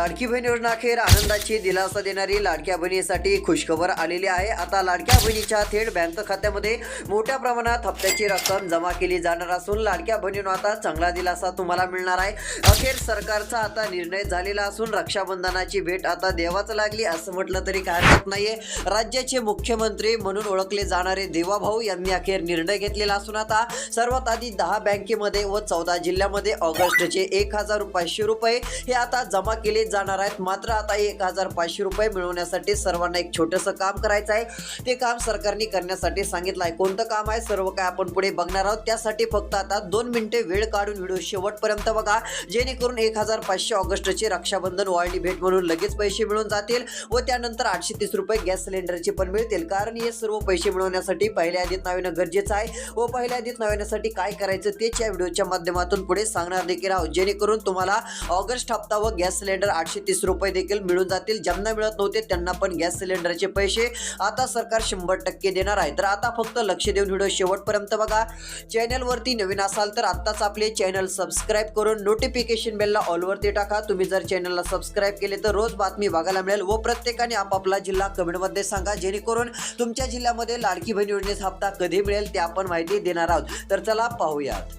लाडकी बहीण योजना अखेर आनंदाची दिलासा देणारी लाडक्या बहिणीसाठी खुशखबर आलेली आहे. आता लाडक्या बहिणीच्या थेट बँक खात्यामध्ये मोठ्या प्रमाणात हप्त्याची रक्कम जमा केली जाणार असून लाडक्या बहिणींना आता चांगला दिलासा तुम्हाला मिळणार आहे. अखेर सरकारचा आता निर्णय झालेला असून रक्षाबंधनाची भेट आता देवाच लागली असं म्हटलं तरी काय हरकत नाहीये. राज्याचे मुख्यमंत्री म्हणून ओळखले जाणारे देवाभाऊ यांनी अखेर निर्णय घेतलेला असून आता सर्वात आधी दहा बँकेमध्ये व चौदा जिल्ह्यामध्ये ऑगस्टचे एक हजार पाचशे रुपये हे आता जमा केले जाणार आहेत. मात्र आता एक हजार पाचशे रुपये मिळवण्यासाठी सर्वांना एक छोटंसं काम करायचं आहे. ते काम सरकारने करण्यासाठी सांगितलं आहे कोणतं काम आहे? सर्व काय आपण पुढे बघणार आहोत. त्यासाठी फक्त आता दोन मिनिटे वेळ काढून व्हिडिओ शेवटपर्यंत बघा. जेणेकरून एक हजार पाचशे ऑगस्टचे रक्षाबंधन वाळणी भेट म्हणून लगेच पैसे मिळून जातील व त्यानंतर आठशे तीस रुपये गॅस सिलेंडरचे पण मिळतील. कारण हे सर्व पैसे मिळवण्यासाठी पहिल्या आधीत नाव येणं गरजेचं आहे व पहिल्या आधीत नाव येण्यासाठी काय करायचं तेच या व्हिडिओच्या माध्यमातून पुढे सांगणार देखील आहोत. जेणेकरून तुम्हाला ऑगस्ट हप्ता व गॅस सिलेंडर आठशे तीस रुपये देखील मिळून जातील. ज्यांना मिळत नव्हते त्यांना पण गॅस सिलेंडरचे पैसे आता सरकार शंभर टक्के देणार आहे. तर आता फक्त लक्ष देऊन व्हिडिओ शेवटपर्यंत बघा. चॅनलवरती नवीन असाल तर आत्ताच आपले चॅनल सबस्क्राईब करून नोटिफिकेशन बेलला ऑलवरती टाका. तुम्ही जर चॅनलला सबस्क्राईब केले तर रोज बातमी बघायला मिळेल व प्रत्येकाने आपापला जिल्हा कमेंटमध्ये सांगा. जेणेकरून तुमच्या जिल्ह्यामध्ये लाडकी बहीण योजनेचा हप्ता कधी मिळेल ते आपण माहिती देणार आहोत. तर चला पाहूयात.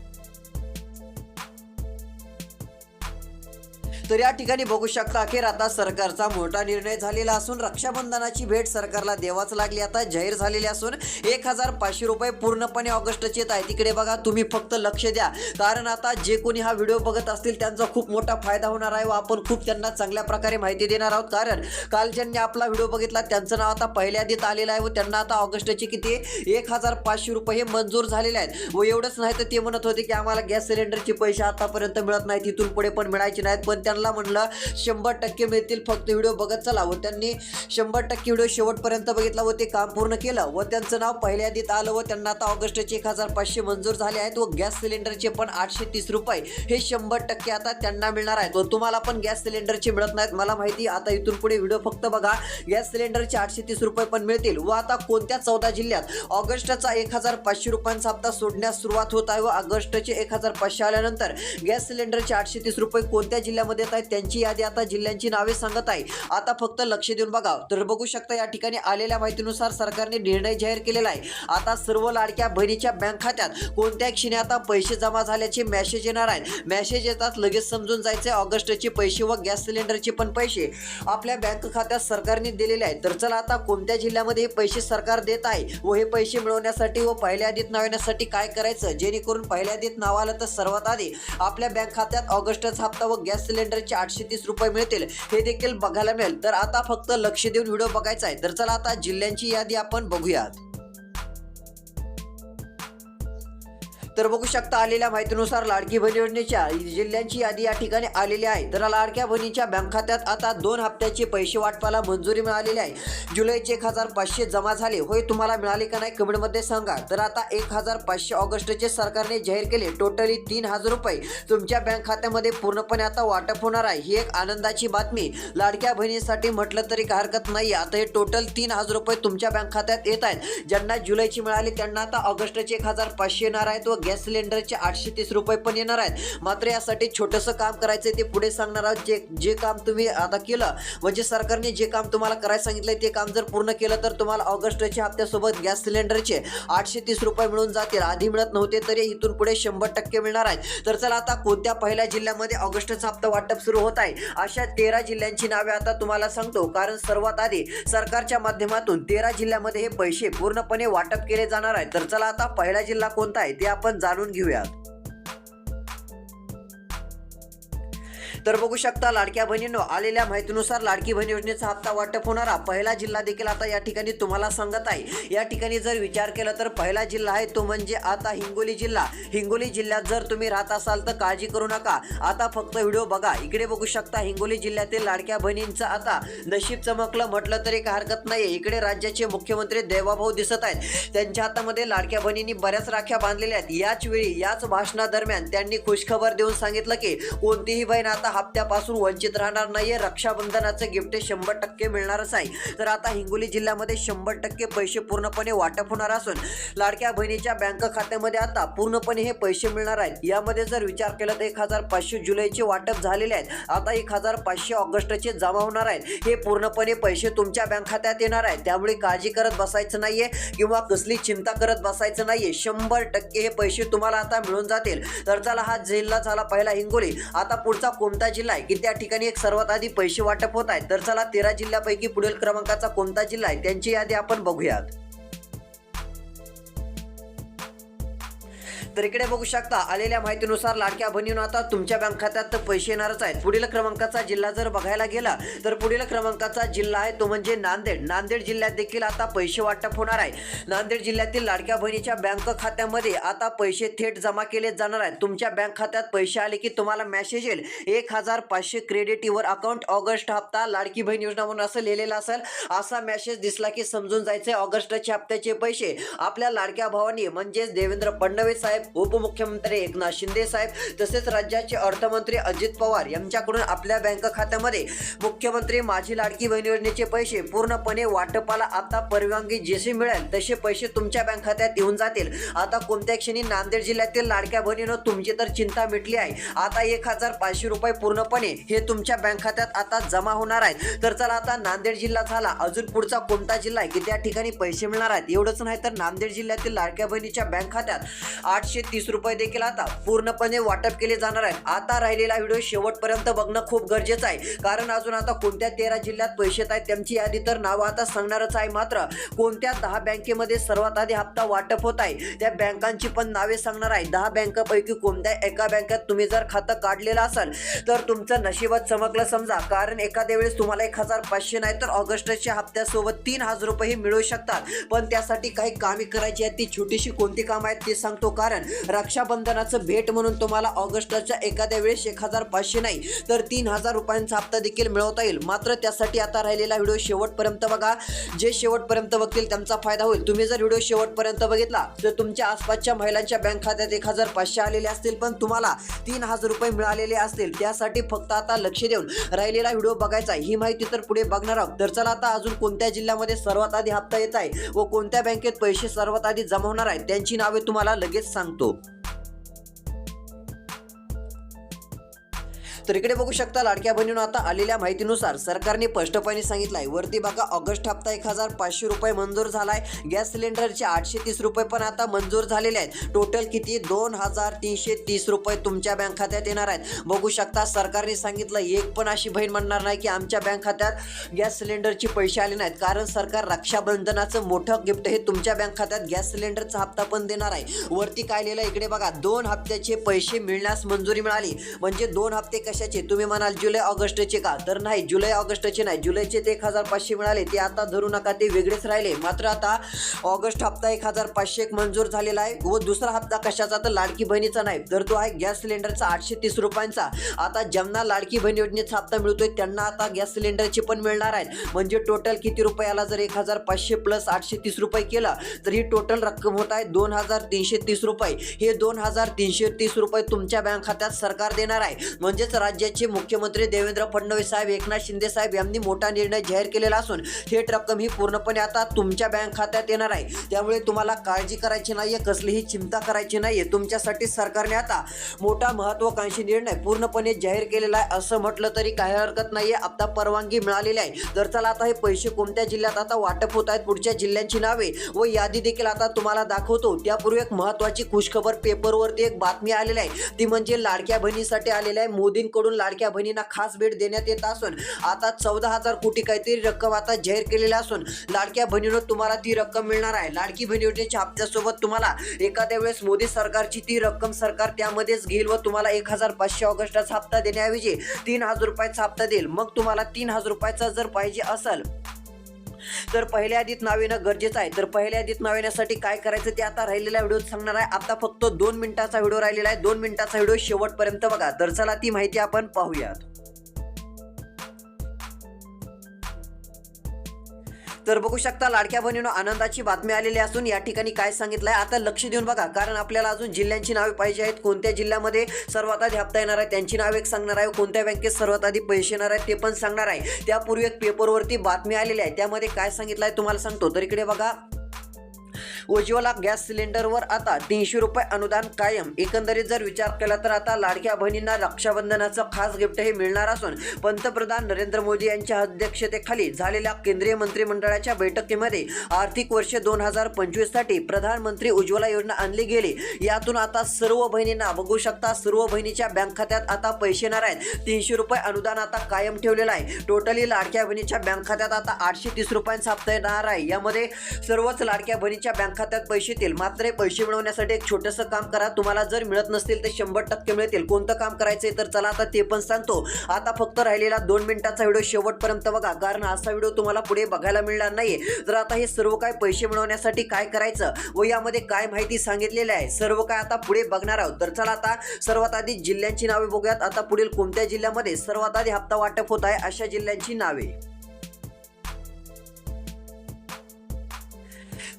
तर या ठिकाणी बघू शकता अखेर आता सरकारचा मोठा निर्णय झालेला असून रक्षाबंधनाची भेट सरकारला देवाच लागली. आता जाहीर झालेली असून एक हजार पाचशे रुपये पूर्णपणे ऑगस्टचे आहे तिकडे बघा तुम्ही फक्त लक्ष द्या. कारण आता जे कोणी हा व्हिडिओ बघत असतील त्यांचा खूप मोठा फायदा होणार आहे व आपण खूप त्यांना चांगल्या प्रकारे माहिती देणार आहोत. कारण काल ज्यांनी आपला व्हिडिओ बघितला त्यांचं नाव आता पहिल्या आधीत आलेलं आहे व त्यांना आता ऑगस्टचे किती? एक हजार पाचशे रुपये हे मंजूर झालेले आहेत. व एवढंच नाही तर ते म्हणत होते की आम्हाला गॅस सिलेंडरचे पैसे आतापर्यंत मिळत नाहीत तिथून पुढे पण मिळायचे नाहीत. पण त्यांना म्हणलं शंभर टक्के मिळतील फक्त व्हिडिओ बघत चला. व त्यांनी शंभर टक्के व्हिडिओ शेवटपर्यंत बघितला व ते काम पूर्ण केलं. व त्यांचं नाव पहिल्या यादीत आलं व त्यांना आता ऑगस्टचे एक हजार पाचशे मंजूर झाले आहेत व गॅस सिलेंडरचे पण आठशे तीस रुपये हे शंभर टक्के आता त्यांना मिळणार आहेत. व तुम्हाला पण गॅस सिलेंडरचे मिळत नाहीत. मला माहिती आता इथून पुढे व्हिडिओ फक्त बघा गॅस सिलेंडरचे आठशे तीस रुपये पण मिळतील. व आता कोणत्या चौदा जिल्ह्यात ऑगस्टचा एक हजार पाचशे रुपयांचा हप्ता सोडण्यास सुरुवात होत आहे व ऑगस्टचे एक हजार पाचशे आल्यानंतर गॅस सिलेंडरचे आठशे तीस रुपये कोणत्या जिल्ह्यामध्ये करत आहेत त्यांची यादी आता जिल्ह्यांची नावे सांगत आहे. आता फक्त लक्ष देऊन बघा. तर बघू शकता या ठिकाणी आलेल्या माहितीनुसार सरकारने निर्णय जाहीर केलेला आहे. आता सर्व लाडक्या बहिणीच्या बँक खात्यात कोणत्या क्षणी आता पैसे जमा झाल्याचे मेसेज येणार आहेत. मेसेज येतात लगेच समजून जायचे ऑगस्टचे पैसे व गॅस सिलेंडरचे पण पैसे आपल्या बँक खात्यात सरकारने दिलेले आहेत. तर चला आता कोणत्या जिल्ह्यामध्ये हे पैसे सरकार देत आहे व हे पैसे मिळवण्यासाठी व पहिल्या आधीत नाव येण्यासाठी काय करायचं? जेणेकरून पहिल्या आधीत नाव आलं तर सर्वात आधी आपल्या बँक खात्यात ऑगस्टचा हप्ता व गॅस सिलेंडर सिलेंडरचे आठशे तीस रुपये मिळतील हे देखील बघायला मिळेल. तर आता फक्त लक्ष देऊन व्हिडिओ बघायचा आहे. तर चला आता जिल्ह्यांची यादी आपण बघूयात. तर बघू शकता आलेल्या माहितीनुसार लाडकी बहीण योजनेच्या जिल्ह्यांची यादी या ठिकाणी आलेली आहे. तर लाडक्या बहिणीच्या बँक खात्यात आता दोन हप्त्याचे पैसे वाटपाला मंजुरी मिळालेली आहे. जुलैचे एक हजार पाचशे जमा झाले. होय तुम्हाला मिळाले का नाही कमेंटमध्ये सांगा. तर आता एक हजार पाचशे ऑगस्टचे सरकारने जाहीर केले. टोटली तीन हजार रुपये तुमच्या बँक खात्यामध्ये पूर्णपणे आता वाटप होणार आहे. ही एक आनंदाची बातमी. लाडक्या बहिणीसाठी म्हटलं तरी काय हरकत नाही आता हे टोटल तीन हजार रुपये तुमच्या बँक खात्यात येत आहेत. ज्यांना जुलैची मिळाली त्यांना आता ऑगस्टचे एक हजार पाचशे येणार आहेत व गॅस सिलेंडरचे आठशे तीस रुपये पण येणार आहेत. मात्र यासाठी छोटंसं काम करायचं ते पुढे सांगणार आहोत. जे जे काम तुम्ही आता केलं म्हणजे सरकारने जे काम तुम्हाला करायला सांगितलंय ते काम जर पूर्ण केलं तर तुम्हाला ऑगस्टच्या हप्त्यासोबत गॅस सिलेंडरचे आठशे तीस रुपये मिळून जातील. आधी मिळत नव्हते तरी इथून पुढे शंभर टक्के मिळणार आहेत. तर चला आता कोणत्या पहिल्या जिल्ह्यामध्ये ऑगस्टचा हप्ता वाटप सुरू होत आहे? अशा तेरा जिल्ह्यांची नावे आता तुम्हाला सांगतो. कारण सर्वात आधी सरकारच्या माध्यमातून तेरा जिल्ह्यामध्ये हे पैसे पूर्णपणे वाटप केले जाणार आहेत. तर चला आता पहिला जिल्हा कोणता आहे? ते आपण जाणून घेऊयात. तर बघू शकता लाडक्या बहिणींनो आलेल्या माहितीनुसार लाडकी बहीण योजनेचा हप्ता वाटप होणारा पहिला जिल्हा देखील आता या ठिकाणी तुम्हाला सांगत आहे. या ठिकाणी जर विचार केला तर पहिला जिल्हा आहे तो म्हणजे आता हिंगोली जिल्हा. हिंगोली जिल्ह्यात जर तुम्ही राहत असाल तर काळजी करू नका. आता फक्त व्हिडिओ बघा. इकडे बघू शकता हिंगोली जिल्ह्यातील लाडक्या बहिणींचं आता नशीब चमकलं म्हटलं तरी काय हरकत नाही इकडे राज्याचे मुख्यमंत्री देवाभाऊ दिसत आहेत. त्यांच्या हातामध्ये लाडक्या बहिणींनी बऱ्याच राख्या बांधलेल्या आहेत. याच वेळी याच भाषणादरम्यान त्यांनी खुशखबर देऊन सांगितलं की कोणतीही बहीण आता हप्त्यापासून वंचित राहणार नाहीये. रक्षाबंधनाचं गिफ्ट शंभर टक्के मिळणारच आहे. तर आता हिंगोली जिल्ह्यामध्ये शंभर टक्के पैसे पूर्णपणे वाटप होणार असून लाडक्या बहिणीच्या बँक खात्यामध्ये आता पूर्णपणे हे पैसे मिळणार आहेत. यामध्ये जर विचार केला तर एक हजार पाचशे जुलैचे वाटप झालेले आहेत आता एक हजार पाचशे ऑगस्टचे जमा होणार आहेत. हे पूर्णपणे पैसे तुमच्या बँक खात्यात येणार आहेत. त्यामुळे काळजी करत बसायचं नाहीये किंवा कसली चिंता करत बसायचं नाहीये. शंभर टक्के हे पैसे तुम्हाला आता मिळून जातील. तर चला हा जिल्हा झाला पहिला हिंगोली. आता पुढचा कोणता जिल्हा आहे? की त्या ठिकाणी एक सर्वात आधी पैसे वाटप होत आहे तर चला तेरा जिल्ह्यापैकी पुढील क्रमांकाचा कोणता जिल्हा आहे? त्यांची यादी आपण बघूयात. तर इकडे बघू शकता आलेल्या माहितीनुसार लाडक्या बहिणीनं आता तुमच्या बँक खात्यात तर पैसे येणारच आहेत. पुढील क्रमांकाचा जिल्हा जर बघायला गेला तर पुढील क्रमांकाचा जिल्हा आहे तो म्हणजे नांदेड. नांदेड जिल्ह्यात देखील आता पैसे वाटप होणार आहे. नांदेड जिल्ह्यातील लाडक्या बहिणीच्या बँक खात्यामध्ये आता पैसे थेट जमा केले जाणार आहेत. तुमच्या बँक खात्यात पैसे आले की तुम्हाला मेसेज येईल. एक हजार पाचशे क्रेडिट युअर अकाउंट ऑगस्ट हप्ता लाडकी बहीण योजना म्हणून असं लिहिलेलं असेल. असा मेसेज दिसला की समजून जायचं ऑगस्टच्या हप्त्याचे पैसे. आपल्या लाडक्या भावानी म्हणजेच देवेंद्र फडणवीस साहेब उपमुख्यमंत्री एकनाथ शिंदे साहेब तसेच राज्याचे अर्थमंत्री अजित पवार यांच्याकडून आपल्या बँक खात्यामध्ये मुख्यमंत्री माझी लाडकी बहीण योजनेचे पैसे पूर्णपणे वाटपाला आता परवानगी जशी मिळेल तसे पैसे तुमच्या बँक खात्यात येऊन जातील. आता कोणत्या क्षणी नांदेड जिल्ह्यातील लाडक्या बहिणीनं तुमची तर चिंता मिटली आहे. आता एक हजार पाचशे रुपये पूर्णपणे हे तुमच्या बँक खात्यात आता जमा होणार आहेत. तर चला आता नांदेड जिल्हा झाला. अजून पुढचा कोणता जिल्हा आहे? की त्या ठिकाणी पैसे मिळणार आहेत? एवढंच नाही तर नांदेड जिल्ह्यातील लाडक्या बहिणीच्या बँक खात्यात आठशे तीस रुपये देखील आता पूर्णपणे वाटप केले जाणार आहे. आता राहिलेला व्हिडिओ शेवटपर्यंत बघणं खूप गरजेचं आहे. कारण अजून आता कोणत्या तेरा जिल्ह्यात पैसे आहेत त्यांची यादी तर नावं आता सांगणारच आहे मात्र कोणत्या दहा बँकेमध्ये सर्वात आधी हप्ता वाटप होत आहे त्या बँकांची पण नावे सांगणार आहे. दहा बँकापैकी कोणत्या एका बँकेत तुम्ही जर खातं काढलेलं असाल तर तुमचं नशिबात चमकलं समजा. कारण एखाद्या वेळेस तुम्हाला एक हजार पाचशे नाही तर ऑगस्टच्या हप्त्यासोबत तीन हजार रुपये मिळू शकतात. पण त्यासाठी काही कामे करायची आहेत ती छोटीशी कोणती कामं आहेत ते सांगतो कारण रक्षाबंधनाचं भेट म्हणून तुम्हाला ऑगस्टच्या एखाद्या वेळेस एक हजार पाचशे नाही तर तीन हजार रुपयांचा हप्ता देखील मिळवता येईल. मात्र त्यासाठी आता राहिलेला व्हिडिओ शेवटपर्यंत बघा. जे शेवटपर्यंत बघतील त्यांचा फायदा होईल. तुम्ही जर व्हिडिओ शेवटपर्यंत बघितला तर तुमच्या आसपासच्या महिलांच्या बँक खात्यात एक हजार पाचशे आलेले असतील पण तुम्हाला तीन हजार रुपये मिळालेले असतील. त्यासाठी फक्त आता लक्ष देऊन राहिलेला व्हिडिओ बघायचा आहे. ही माहिती तर पुढे बघणार आहोत. तर चला आता अजून कोणत्या जिल्ह्यामध्ये सर्वात आधी हप्ता येत आहे व कोणत्या बँकेत पैसे सर्वात आधी जमा होणार आहेत त्यांची नावे तुम्हाला लगेच सांग सांगतो तर इकडे बघू शकता लाडक्या बहिणीनं आता आलेल्या माहितीनुसार सरकारने स्पष्टपणे सांगितलं आहे वरती बघा ऑगस्ट हप्ता एक हजार पाचशे रुपये मंजूर झालाय. गॅस सिलेंडरचे आठशे तीस रुपये पण आता मंजूर झालेले आहेत. टोटल किती? दोन हजार तीनशे तीस रुपये तुमच्या बँक खात्यात येणार आहेत. बघू शकता सरकारने सांगितलं एक पण अशी बहीण म्हणणार नाही की आमच्या बँक खात्यात गॅस सिलेंडरचे पैसे आले नाहीत. कारण सरकार रक्षाबंधनाचं मोठं गिफ्ट हे तुमच्या बँक खात्यात गॅस सिलेंडरचा हप्ता पण देणार आहे. वरती काय लिहिलं इकडे बघा दोन हप्त्याचे पैसे मिळण्यास मंजुरी मिळाली. म्हणजे दोन हप्ते कशाचे तुम्ही म्हणाल जुलै ऑगस्टचे का? तर नाही जुलै ऑगस्टचे नाही. जुलैचे ते एक हजार पाचशे मिळाले ते आता धरू नका ते वेगळेच राहिले. मात्र आता ऑगस्ट हप्ता एक हजार पाचशे एक मंजूर झालेला आहे व दुसरा हप्ता कशाचा? तर लाडकी बहिणीचा नाही. तर तो आहे गॅस सिलेंडरचा आठशे तीस रुपयांचा. आता ज्यांना लाडकी बहीण योजनेचा हप्ता मिळतोय त्यांना आता गॅस सिलेंडरचे पण मिळणार आहेत म्हणजे टोटल किती रुपयाला जर एक हजार पाचशे प्लस आठशे तीस रुपये केलं तर ही टोटल रक्कम होत आहे दोन हजार तीनशे तीस रुपये. हे दोन हजार तीनशे तीस रुपये तुमच्या बँक खात्यात सरकार देणार आहे. म्हणजेच राज्याचे मुख्यमंत्री देवेंद्र फडणवीस साहेब एकनाथ शिंदे साहेब यांनी मोठा निर्णय जाहीर केलेला असून थेट रक्कम ही पूर्णपणे आता तुमच्या बँक खात्यात येणार आहे. त्यामुळे तुम्हाला काळजी करायची नाहीये कसलीही चिंता करायची नाहीये. तुमच्यासाठी सरकारने आता मोठा महत्वाकांक्षी निर्णय पूर्णपणे जाहीर केलेला आहे. असं म्हटलं तरी काही हरकत नाहीये. आता परवानगी मिळालेली आहे. तर चला आता हे पैसे कोणत्या जिल्ह्यात आता वाटप होत आहेत पुढच्या जिल्ह्यांची नावे व यादी देखील आता तुम्हाला दाखवतो. त्यापूर्वी एक महत्वाची खुशखबर पेपरवरती एक बातमी आलेली आहे. ती म्हणजे लाडक्या बहिणीसाठी आलेली आहे. मोदीं मोदींकडून लाडक्या बहिणींना खास भेट देण्यात येत असून आता चौदा हजार कोटी काहीतरी रक्कम आता जाहीर केलेली असून लाडक्या बहिणीनं तुम्हाला ती रक्कम मिळणार आहे. लाडकी बहिणी योजनेच्या हप्त्यासोबत तुम्हाला एखाद्या वेळेस मोदी सरकारची ती रक्कम सरकार त्यामध्येच घेईल व तुम्हाला एक हजार पाचशे ऑगस्टचा हप्ता देण्याऐवजी तीन हजार रुपयाचा हप्ता देईल. मग तुम्हाला तीन हजार रुपयाचा जर पाहिजे असेल तर पहिल्या आधीत नाव येणं गरजेचं आहे. तर पहिल्या आधीत नाव येण्यासाठी काय करायचं ते आता राहिलेल्या व्हिडिओ सांगणार आहे. आता फक्त दोन मिनिटाचा व्हिडिओ राहिलेला आहे. दोन मिनिटाचा व्हिडिओ शेवटपर्यंत बघा. तर चला ती माहिती आपण पाहूयात. तर बघू शकता. लाडक्या बहिणीनो आनंदाची बातमी आलेली असून या ठिकाणी काय सांगितलंय? आता लक्ष देऊन बघा कारण आपल्याला अजून जिल्ह्यांची नावे पाहिजे आहेत. कोणत्या जिल्ह्यामध्ये सर्वात आधी हप्ता येणार आहे त्यांची नावे एक सांगणार आहे. कोणत्या बँकेत सर्वात आधी पैसे येणार आहेत ते पण सांगणार आहे. त्यापूर्वी एक पेपरवरती बातमी आलेली आहे. त्यामध्ये काय सांगितलं आहे तुम्हाला सांगतो. तर इकडे बघा. उज्ज्वला गॅस सिलेंडरवर आता तीनशे रुपये अनुदान कायम. एकंदरीत जर विचार केला तर आता लाडक्या बहिणींना रक्षाबंधनाचं खास गिफ्ट हे मिळणार असून पंतप्रधान नरेंद्र मोदी यांच्या अध्यक्षतेखाली झालेल्या केंद्रीय मंत्रिमंडळाच्या बैठकीमध्ये आर्थिक वर्ष दोन हजार पंचवीससाठी प्रधानमंत्री उज्ज्वला योजना आणली गेली. यातून आता सर्व बहिणींना बघू शकता सर्व बहिणीच्या बँक खात्यात आता पैसे येणार आहेत. तीनशे रुपये अनुदान आता कायम ठेवलेलं आहे. टोटली लाडक्या बहिणीच्या बँक खात्यात आता आठशे तीस रुपयांचा हप्ता येणार आहे. यामध्ये सर्वच लाडक्या बहिणीच्या बँक खात्यात पैसे येतील. मात्र हे पैसे मिळवण्यासाठी एक छोटंसं काम करा. तुम्हाला जर मिळत नसतील तर शंभर टक्के मिळतील. कोणतं काम करायचंय तर चला आता ते पण सांगतो. आता फक्त राहिलेला दोन मिनिटाचा व्हिडिओ शेवटपर्यंत बघा. कारण असा व्हिडिओ तुम्हाला पुढे बघायला मिळणार नाही तर आता हे सर्व काय पैसे मिळवण्यासाठी काय करायचं व यामध्ये काय माहिती सांगितलेली आहे सर्व काय आता पुढे बघणार आहोत. तर चला आता सर्वात आधी जिल्ह्यांची नावे बघूयात. आता पुढील कोणत्या जिल्ह्यामध्ये सर्वात आधी हप्ता वाटप होत आहे अशा जिल्ह्यांची नावे.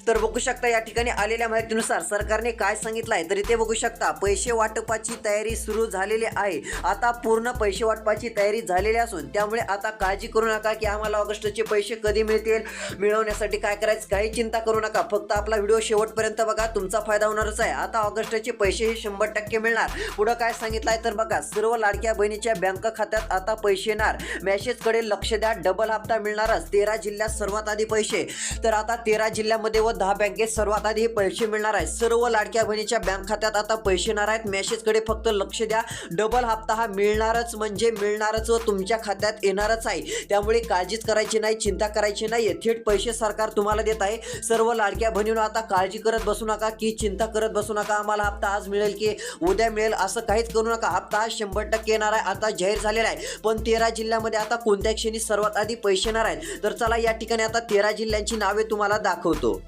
तर बघू शकता या ठिकाणी आलेल्या माहितीनुसार सरकारने काय सांगितलं आहे तर इथे बघू शकता. पैसे वाटपाची तयारी सुरू झालेली आहे. आता पूर्ण पैसे वाटपाची तयारी झालेली असून त्यामुळे आता काळजी करू नका की आम्हाला ऑगस्टचे पैसे कधी मिळतील? मिळवण्यासाठी काय करायचं? काही चिंता करू नका. फक्त आपला व्हिडिओ शेवटपर्यंत बघा. तुमचा फायदा होणारच आहे. आता ऑगस्टचे पैसे हे शंभर टक्के मिळणार. पुढं काय सांगितलं आहे तर बघा. सर्व लाडक्या बहिणीच्या बँक खात्यात आता पैसे येणार. मॅसेजकडे लक्ष द्या. डबल हप्ता मिळणारच. तेरा जिल्ह्यात सर्वात आधी पैसे. तर आता तेरा जिल्ह्यामध्ये व दहा बँकेत सर्वात आधी हे पैसे मिळणार आहेत. सर्व लाडक्या बहिणीच्या बँक खात्यात आता पैसे येणार आहेत. मॅसेजकडे फक्त लक्ष द्या. डबल हप्ता हा मिळणारच म्हणजे मिळणारच व तुमच्या खात्यात येणारच आहे. त्यामुळे काळजीच करायची नाही चिंता करायची नाही. थेट पैसे सरकार तुम्हाला देत आहे. सर्व लाडक्या बहिणीनं आता काळजी करत बसू नका की चिंता करत बसू नका. आम्हाला हप्ता आज मिळेल की उद्या मिळेल असं काहीच करू नका. हप्ता आज शंभर टक्के येणार आहे. आता जाहीर झालेला आहे. पण तेरा जिल्ह्यामध्ये आता कोणत्या क्षणी सर्वात आधी पैसे येणार आहेत. तर चला या ठिकाणी आता तेरा जिल्ह्यांची नावे तुम्हाला दाखवतो.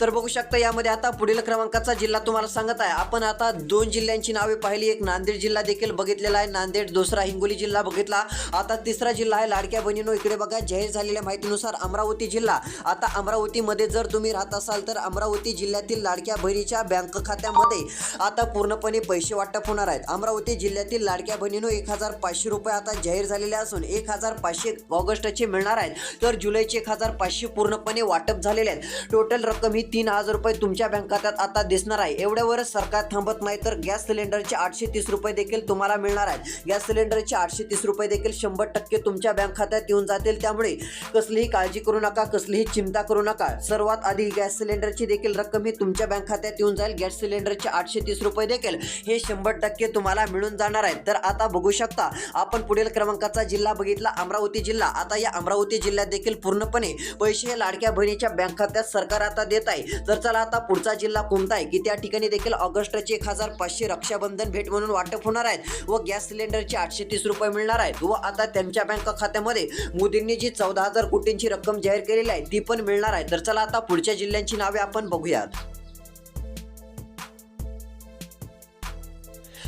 तर बघू शकता यामध्ये आता पुढील क्रमांकाचा जिल्हा तुम्हाला सांगत आहे. आपण आता दोन जिल्ह्यांची नावे पाहिली. एक नांदेड जिल्हा देखील बघितलेला आहे. नांदेड दुसरा हिंगोली जिल्हा बघितला. आता तिसरा जिल्हा आहे लाडक्या बहिणीनो. इकडे बघा जाहीर झालेल्या माहितीनुसार अमरावती जिल्हा. आता अमरावतीमध्ये जर तुम्ही राहत असाल तर अमरावती जिल्ह्यातील लाडक्या बहिणीच्या बँक खात्यामध्ये आता पूर्णपणे पैसे वाटप होणार आहेत. अमरावती जिल्ह्यातील लाडक्या बहिणीनो एक हजार पाचशे रुपये आता जाहीर झालेले असून एक हजार पाचशे ऑगस्टचे मिळणार आहेत. तर जुलैचे एक हजार पाचशे पूर्णपणे वाटप झालेले आहेत. टोटल रक्कम ही तीन हजार रुपये तुमच्या बँक खात्यात आता दिसणार आहे. एवढ्यावरच सरकार थांबत नाही तर गॅस सिलेंडरचे आठशे तीस रुपये देखील तुम्हाला मिळणार आहेत. गॅस सिलेंडरचे आठशे तीस रुपये देखील शंभर टक्के तुमच्या बँक खात्यात येऊन जातील. त्यामुळे कसलीही काळजी करू नका कसलीही चिंता करू नका. सर्वात आधी गॅस सिलेंडरची देखील रक्कम ही तुमच्या बँक खात्यात येऊन जाईल. गॅस सिलेंडरचे आठशे तीस रुपये देखील हे शंभर टक्के तुम्हाला मिळून जाणार आहेत. तर आता बघू शकता आपण पुढील क्रमांकाचा जिल्हा बघितला अमरावती जिल्हा. आता या अमरावती जिल्ह्यात देखील पूर्णपणे पैसे हे लाडक्या बहिणीच्या बँक खात्यात सरकार आता देत आहे. तर चला आता पुढचा जिल्हा कोणता आहे? की त्या ठिकाणी देखील ऑगस्टचे एक हजार पाचशे रक्षाबंधन भेट म्हणून वाटप होणार आहेत व गॅस सिलेंडरचे आठशे तीस रुपये मिळणार आहेत व आता त्यांच्या बँक खात्यामध्ये मोदींनी जी चौदा हजार कोटींची रक्कम जाहीर केलेली आहे ती पण मिळणार आहे. तर चला आता पुढच्या जिल्ह्यांची नावे आपण बघूयात.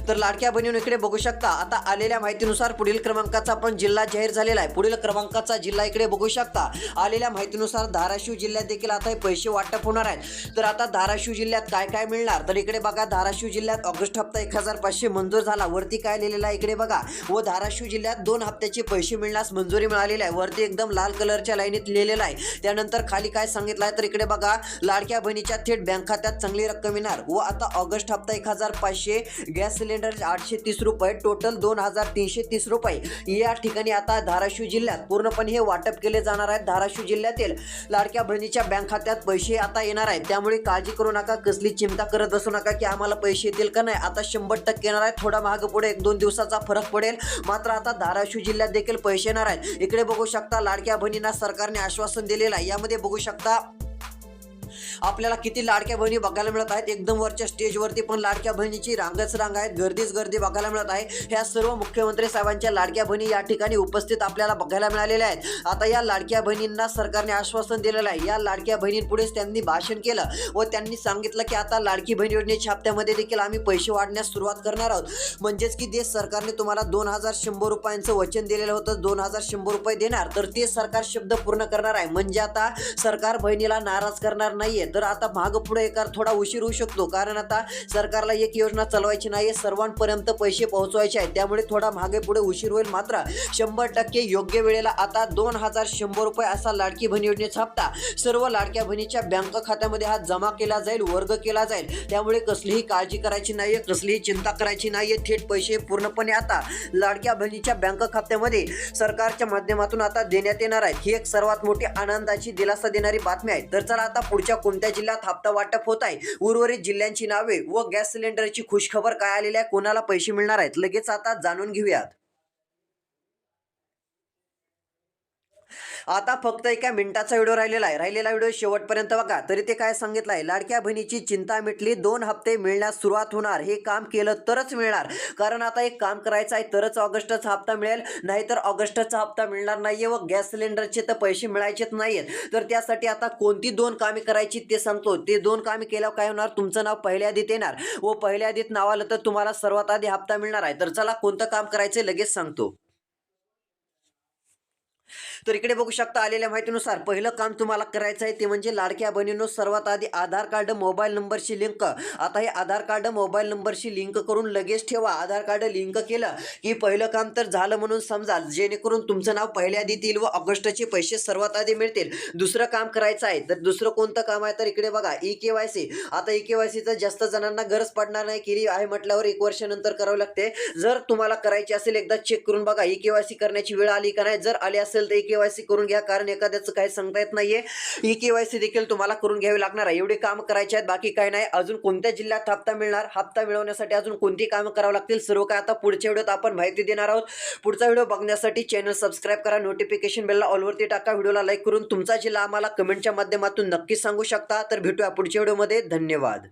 तर लाडक्या बहिणीनं इकडे बघू शकता आता आलेल्या माहितीनुसार पुढील क्रमांकाचा पण जिल्हा जाहीर झालेला आहे. पुढील क्रमांकाचा जिल्हा इकडे बघू शकता. आलेल्या माहितीनुसार धाराशिव जिल्ह्यात देखील आता हे पैसे वाटप होणार आहेत. तर आता धाराशिव जिल्ह्यात काय काय मिळणार? तर इकडे बघा धाराशिव जिल्ह्यात ऑगस्ट हप्ता एक हजार पाचशे मंजूर झाला. वरती काय लिहिलेलं आहे इकडे बघा. व धाराशिव जिल्ह्यात दोन हप्त्याचे पैसे मिळण्यास मंजुरी मिळालेली आहे. वरती एकदम लाल कलरच्या लाईनीत लिहिलेलं आहे. त्यानंतर खाली काय सांगितलं आहे? तर इकडे बघा लाडक्या बहिणीच्या थेट बँक खात्यात चांगली रक्कम येणार. व आता ऑगस्ट हप्ता एक हजार पाचशे गॅस सिलेंडर आठशे तीस रुपये टोटल दोन हजार तीनशे तीस रुपये. या ठिकाणी आता धाराशिव जिल्ह्यात पूर्णपणे हे वाटप केले जाणार आहेत धाराशिव जिल्ह्यातील लाडक्या बहिणीच्या बँक खात्यात पैसे आता येणार आहेत. त्यामुळे काळजी करू नका कसली चिंता करत बसू नका की आम्हाला पैसे येतील का नाही. आता शंभर टक्के येणार आहेत. थोडा महाग पुढे एक दोन दिवसाचा फरक पडेल. मात्र आता धाराशिव जिल्ह्यात देखील पैसे येणार आहेत. इकडे बघू शकता लाडक्या बहिणींना सरकारने आश्वासन दिलेलं आहे. यामध्ये बघू शकता आपल्याला किती लाडक्या बहिणी बघायला मिळत आहेत? एकदम वरच्या स्टेजवरती पण लाडक्या बहिणीची रांगच रांग आहेत गर्दीच गर्दी बघायला मिळत आहे. ह्या सर्व मुख्यमंत्री साहेबांच्या लाडक्या बहिणी या ठिकाणी उपस्थित आपल्याला बघायला मिळालेल्या आहेत. आता या लाडक्या बहिणींना सरकारने आश्वासन दिलेलं आहे. या लाडक्या बहिणींपुढेच त्यांनी भाषण केलं व त्यांनी सांगितलं की आता लाडकी बहीण योजनेच्या हप्त्यामध्ये देखील आम्ही पैसे वाढण्यास सुरुवात करणार आहोत. म्हणजेच की देश सरकारने तुम्हाला दोन हजार शंभर रुपयांचं वचन दिलेलं होतं. दोन हजार शंभर रुपये देणार. तर ते सरकार शब्द पूर्ण करणार आहे. म्हणजे आता सरकार बहिणीला नाराज करणार नाही. नाहीये. तर आता माग पुढे एका थोडा उशीर होऊ शकतो. कारण आता सरकारला एक योजना चालवायची नाहीये. सर्वांपर्यंत पैसे पोहोचवायचे आहेत. त्यामुळे थोडा मागे पुढे उशीर होईल मात्र शंभर टक्के योग्य वेळेला आता दोन हजार शंभर रुपये असा लाडकी बहीण योजनेचा हप्ता सर्व लाडक्या बहिणीच्या बँक खात्यामध्ये हा जमा केला जाईल वर्ग केला जाईल. त्यामुळे कसलीही काळजी करायची नाहीये कसलीही चिंता करायची नाहीये. थेट पैसे पूर्णपणे आता लाडक्या बहिणीच्या बँक खात्यामध्ये सरकारच्या माध्यमातून आता देण्यात येणार आहेत. ही एक सर्वात मोठी आनंदाची दिलासा देणारी बातमी आहे. तर चला आता पुढच्या कोणत्या जिल्ह्यात हप्ता वाटप होत आहे? उर्वरित जिल्ह्यांची नावे व गॅस सिलेंडरची खुशखबर काय आलेली आहे? कोणाला पैसे मिळणार आहेत? लगेच आता जाणून घेऊयात. आता फक्त एका मिनिटाचा व्हिडिओ राहिलेला आहे. राहिलेला व्हिडिओ शेवटपर्यंत बघा. तरी ते काय सांगितलं आहे लाडक्या बहिणीची चिंता मिटली दोन हप्ते मिळण्यास सुरुवात होणार. हे काम केलं तरच मिळणार. कारण आता एक काम करायचं आहे तरच ऑगस्टचा हप्ता मिळेल. नाहीतर ऑगस्टचा हप्ता मिळणार नाहीये व गॅस सिलेंडरचे तर पैसे मिळायचेच नाहीयेत. तर त्यासाठी आता कोणती दोन कामे करायची ते सांगतो. ते दोन कामे केल्यावर काय होणार? तुमचं नाव पहिल्या यादीत येणार. व पहिल्या यादीत नाव आलं तर तुम्हाला सर्वात आधी हप्ता मिळणार आहे. तर चला कोणतं काम करायचं लगेच सांगतो. तर इकडे बघू शकता आलेल्या माहितीनुसार पहिलं काम तुम्हाला करायचं आहे ते म्हणजे लाडक्या बहिणींनो सर्वात आधी आधार कार्ड मोबाईल नंबरशी लिंक. आता हे आधार कार्ड मोबाईल नंबरशी लिंक करून लगेच ठेवा. आधार कार्ड लिंक केलं की पहिलं काम तर झालं म्हणून समजा जेणेकरून तुमचं नाव पहिल्या आधी येईल व ऑगस्टचे पैसे सर्वात आधी मिळतील. दुसरं काम करायचं आहे तर दुसरं कोणतं काम आहे? तर इकडे बघा ई के वाय सी. आता ई के वाय सीचं जास्त जणांना गरज पडणार नाही केली आहे म्हटल्यावर एक वर्षानंतर करावं लागते. जर तुम्हाला करायची असेल एकदा चेक करून बघा ई के वाय सी करण्याची वेळ आली का नाही? जर आली असेल तर केवायसी करून घ्या कारण एखाद्याचं काही सांगता येत नाहीये. ई केवायसी देखील तुम्हाला करून घ्यावी लागणार आहे. एवढे काम करायचे आहेत बाकी काय नाही. अजून कोणत्या जिल्ह्यात हप्ता मिळणार? हप्ता मिळवण्यासाठी अजून कोणती कामं करावं लागतील? सर्व काय आता पुढच्या व्हिडिओत आपण माहिती देणार आहोत. पुढचा व्हिडिओ बघण्यासाठी चॅनल सबस्क्राईब करा. नोटिफिकेशन बेलला ऑलवरती टाका. व्हिडिओला लाईक करून तुमचा जिल्हा आम्हाला कमेंटच्या माध्यमातून नक्की सांगू शकता. तर भेटूया पुढच्या व्हिडिओमध्ये. धन्यवाद.